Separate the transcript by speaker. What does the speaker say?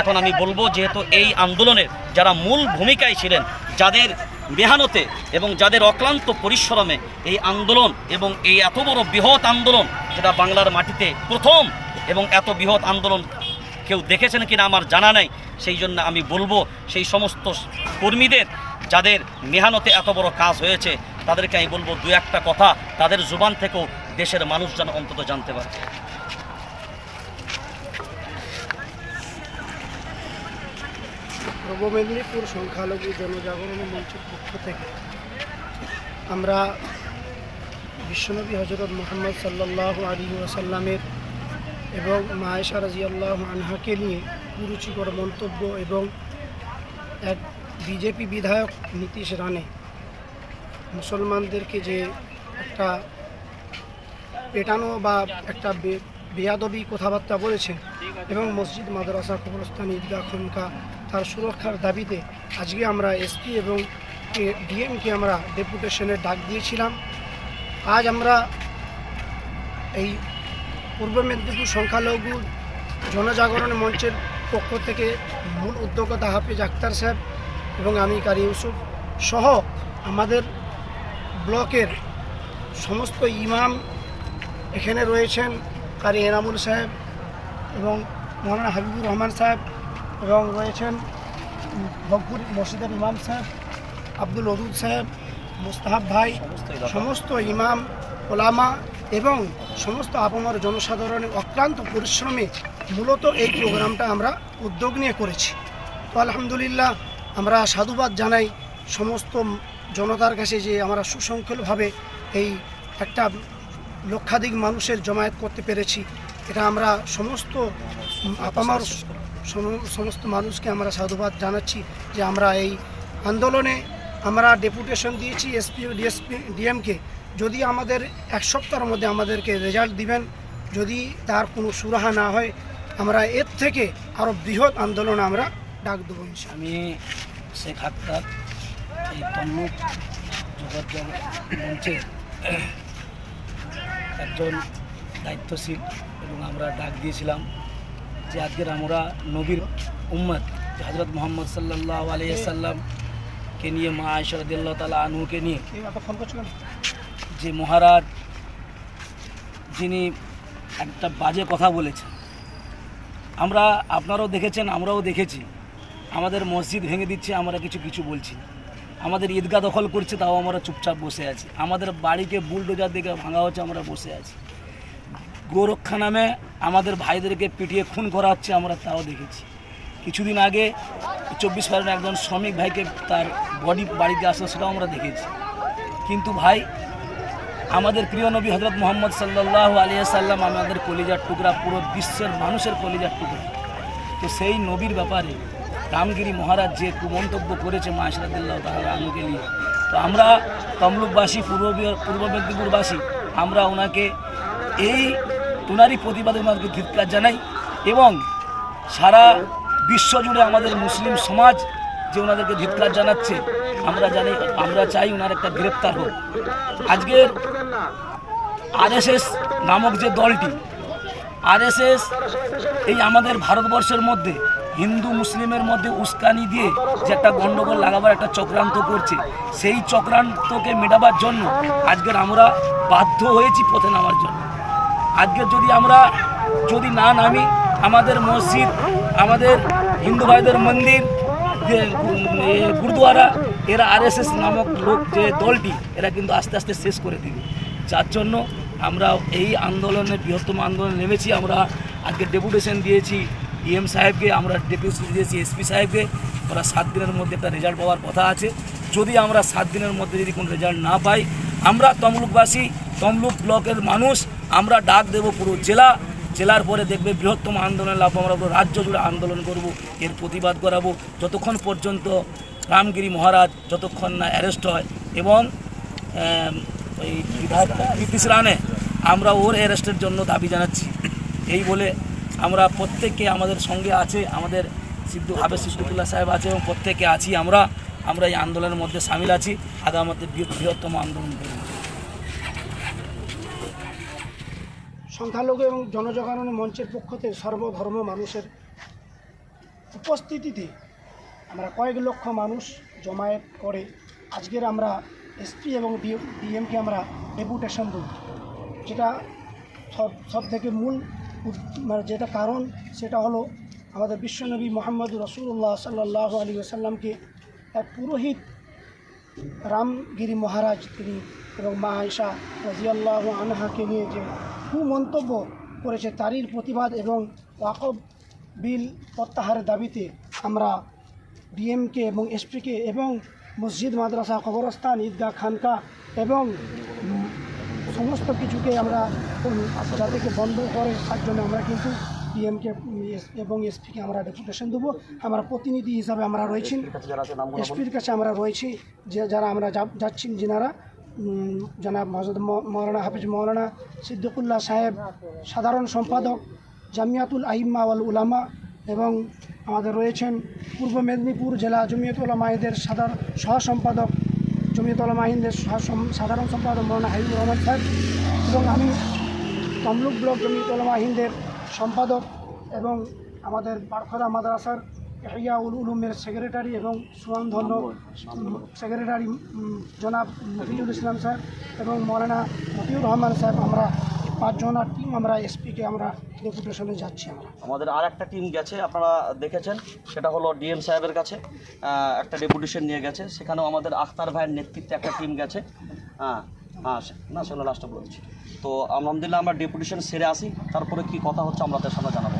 Speaker 1: এখন আমি বলব যেহেতু এই আন্দোলনের যারা মূল ভূমিকায় ছিলেন, যাদের মেহানতে এবং যাদের অক্লান্ত পরিশ্রমে এই আন্দোলন এবং এই এত বড় বৃহৎ আন্দোলন যেটা বাংলার মাটিতে প্রথম এবং এত বৃহৎ আন্দোলন কেউ দেখেছেন কিনা আমার জানা নেই, সেই জন্য আমি বলব সেই সমস্ত কর্মীদের যাদের মেহানতে এত বড় কাজ হয়েছে, তাদেরকে আমি বলব দু একটা কথা, তাদের জুবান থেকেও দেশের মানুষ যেন অন্তত জানতে পারে।
Speaker 2: পূর্ব মেদিনীপুর সংখ্যালঘু জনজাগরণ মঞ্চের পক্ষ থেকে আমরা বিশ্বনবী হজরত মোহাম্মদ সাল্লাহ আলী ওয়াসাল্লামের এবং মায়েশা রাজিয়াল্লাহ আনহাকে নিয়ে কুরুচিকর মন্তব্য এবং এক বিজেপি বিধায়ক নীতিশ রানে মুসলমানদেরকে যে একটা পেটানো বা একটা বেয়াদবি কথাবার্তা বলেছেন এবং মসজিদ, মাদ্রাসা, কবরস্থান, ঈদগাহ, খনকা তার সুরক্ষার দাবিতে আজকে আমরা এসপি এবং ডিএমকে আমরা ডেপুটেশনের ডাক দিয়েছিলাম। আজ আমরা এই পূর্ব মেদিনীপুর সংখ্যালঘু জনজাগরণ মঞ্চের পক্ষ থেকে মূল উদ্যোক্তা হাফিজ আক্তার সাহেব এবং আমি কারি ইউসুফ সহ আমাদের ব্লকের সমস্ত ইমাম এখানে রয়েছেন কারি এনামুল সাহেব এবং মৌলানা হাবিবুর রহমান সাহেব। এবং রয়েছেন ভগপুর মসজিদের ইমাম সাহেব আব্দুল ওদুদ সাহেব মুস্তাহাব ভাই
Speaker 1: সমস্ত
Speaker 2: ইমাম। ওলামা এবং সমস্ত আপামর জনসাধারণের অক্লান্ত পরিশ্রমে মূলত এই প্রোগ্রামটা আমরা উদ্যোগ নিয়ে করেছি। তো আলহামদুলিল্লাহ আমরা সাধুবাদ জানাই সমস্ত জনতার কাছে যে আমরা সুসংখ্যলভাবে এই একটা লক্ষাধিক মানুষের জমায়েত করতে পেরেছি। এটা আমরা সমস্ত আপামার সমস্ত মানুষকে আমরা সাধুবাদ জানাচ্ছি যে আমরা এই আন্দোলনে আমরা ডেপুটেশন দিয়েছি এসপি ডিএসপি, ডিএমকে যদি আমাদের এক সপ্তাহের মধ্যে আমাদেরকে রেজাল্ট দিবেন, যদি তার কোনো সুরাহা না হয়, আমরা এর থেকে আরও বৃহৎ আন্দোলন আমরা ডাক দেবো।
Speaker 3: আমি শেখ আক্তার এই তমলুক যোগাযোগ মঞ্চে একজন দায়িত্বশীল এবং আমরা ডাক দিয়েছিলাম যে আজকের আমরা নবীর উম্মত হজরত মোহাম্মদ সাল্লাহ আলিয়াল্লামকে নিয়ে মা আয়সরদুল্লাহ তালা আনহুকে নিয়ে যে মহারাজ, যিনি একটা বাজে কথা বলেছেন। আমরা আপনারাও দেখেছেন, আমরাও দেখেছি। আমাদের মসজিদ ভেঙে দিচ্ছে, আমরা কিছু কিছু বলছি আমাদের ঈদগাহ দখল করছে, তাও আমরা চুপচাপ বসে আছি। আমাদের বাড়িকে বুলডোজার দিকে ভাঙা হচ্ছে, আমরা বসে আছি। গোরক্ষা নামে আমাদের ভাইদেরকে পিটিয়ে খুন করা হচ্ছে, আমরা তাও দেখেছি। কিছুদিন আগে চব্বিশ পরগনা একজন শ্রমিক ভাইকে তার বডি বাড়িতে আসলো সেটাও আমরা দেখেছি। কিন্তু ভাই, আমাদের প্রিয় নবী হজরত মোহাম্মদ সাল্লাহ আলিয়া সাল্লাম আমাদের কলিজার টুকরা, পুরো বিশ্বের মানুষের কলিজার টুকরা। তো সেই নবীর ব্যাপারে রামগিরি মহারাজ যে কুমন্তব্য করেছে মা আশরাদুল্লাহ তাহলে আনুকে নিয়ে, তো আমরা তমলুকবাসী, পূর্ব পূর্ব মেদিনীপুরবাসী, আমরা ওনাকে এই ওনারই প্রতিবাদে ওনাকে ধিৎকার জানাই এবং সারা বিশ্ব জুড়ে আমাদের মুসলিম সমাজ যে ওনাদেরকে ধিৎকার জানাচ্ছে, আমরা জানি, আমরা চাই ওনার একটা গ্রেপ্তার হোক। আজকের আরএসএস নামক যে দলটি, আরএসএস এই আমাদের ভারতবর্ষের মধ্যে, হিন্দু মুসলিমের মধ্যে উস্কানি দিয়ে যে একটা গণ্ডগোল লাগাবার একটা চক্রান্ত করছে, সেই চক্রান্তকে মেটাবার জন্য আজকের আমরা বাধ্য হয়েছি পথে নামার জন্য। আজকে যদি আমরা যদি না নামি, আমাদের মসজিদ, আমাদের হিন্দু ভাইদের মন্দির গুরুদুয়ারা, এরা আরএসএস নামক লোক যে দলটি, এরা কিন্তু আস্তে আস্তে শেষ করে দিবে। যার জন্য আমরা এই আন্দোলনে, বৃহত্তম আন্দোলনে নেমেছি। আমরা আজকে ডেপুটেশন দিয়েছি ডিএম সাহেবকে, আমরা ডেপুটেশন দিয়েছি এসপি সাহেবকে। ওরা সাত দিনের মধ্যে একটা রেজাল্ট পাওয়ার কথা আছে। যদি আমরা সাত দিনের মধ্যে যদি কোনো রেজাল্ট না পাই, আমরা তমলুকবাসী, তমলুক ব্লকের মানুষ আমরা ডাক দেব পুরো জেলা। জেলার পরে দেখবে বৃহত্তম আন্দোলন লাভ, আমরা পুরো রাজ্য জুড়ে আন্দোলন করব। এর প্রতিবাদ করাবো। যতক্ষণ পর্যন্ত রামগিরি মহারাজ যতক্ষণ না অ্যারেস্ট হয় এবং ওই বিধায়ক নীতিশ রানে আমরা ওর অ্যারেস্টের জন্য দাবি জানাচ্ছি। এই বলে আমরা প্রত্যেককে আমাদের সঙ্গে আছে, আমাদের সিদ্ধু হাবে সিদ্দুল্লাহ সাহেব আছে এবং প্রত্যেকে আছি আমরা। আমরা এই আন্দোলনের মধ্যে সামিল আছি। আগামী বৃহত্তম আন্দোলন করব।
Speaker 2: সংখ্যালঘু এবং জনজাগরণ মঞ্চের পক্ষ থেকে সর্বধর্ম মানুষের উপস্থিতিতে আমরা কয়েক লক্ষ মানুষ জমায়েত করে আজকের আমরা এসপি এবং ডিএমকে আমরা ডেপুটেশন দিই যেটা সব সব থেকে মূল মানে যেটা কারণ, সেটা হলো আমাদের বিশ্বনবী মোহাম্মদ রসুল্লাহ সাল্লাহ আলী আসাল্লামকে এক পুরোহিত রামগিরি মহারাজ তিনি এবং মা আয়সা রাজিয়াল্লাহ আনহাকে নিয়ে যে কুমন্তব্য করেছে তারই প্রতিবাদ এবং ওয়াকব বিল প্রত্যাহারের দাবিতে আমরা ডিএমকে এবং এসপিকে এবং মসজিদ মাদ্রাসা কবরস্থান ঈদগাহ খানকা এবং সমস্ত কিছুকে আমরা যাদেরকে বন্ধ করে তার জন্য আমরা কিন্তু ডিএমকে এবং এসপিকে আমরা ডেপুটেশন দেবো। আমরা প্রতিনিধি হিসাবে আমরা রয়েছি। এসপির কাছে আমরা রয়েছি। যে যারা আমরা যা- যাচ্ছি যিনারা জনাব মহজদ মৌলানা হাফিজ মৌলানা সিদ্দিকুল্লাহ সাহেব, সাধারণ সম্পাদক জামিয়াতুল আহিম্মা ওয়াল উলামা এবং আমাদের রয়েছেন পূর্ব মেদিনীপুর জেলা জমিয়ত মাহিদের সাধারণ সহ সম্পাদক জমিয়ত মাহিদের সাধারণ সম্পাদক মৌলানা হাবিবুর রহমান সাহেব এবং আমি তমলুক ব্লক জমিয়ত মাহিন্দের সম্পাদক এবং আমাদের বারখরা মাদ্রাসার ইহিয়াউল উলুমের সেক্রেটারি এবং সুনামধন্য সেক্রেটারি জনাব মফিজুল ইসলাম স্যার এবং মৌলানা মতিউর রহমান সাহেব আমরা পাঁচজনার টিম আমরা এসপিকে আমরা ডেপুটেশনে যাচ্ছি আমরা।
Speaker 1: আমাদের আর একটা টিম গেছে, আপনারা দেখেছেন, সেটা হলো ডিএম সাহেবের কাছে একটা ডেপুটেশন নিয়ে গেছে। সেখানেও আমাদের আখতার ভাইয়ের নেতৃত্বে একটা টিম গেছে। হ্যাঁ হ্যাঁ না, সেগুলো লাস্টে বলছি তো আলহামদুলিল্লাহ আমরা ডেপুটেশন সেরে আসি, তারপরে কি কথা হচ্ছে আমাদের সামনে জানাব।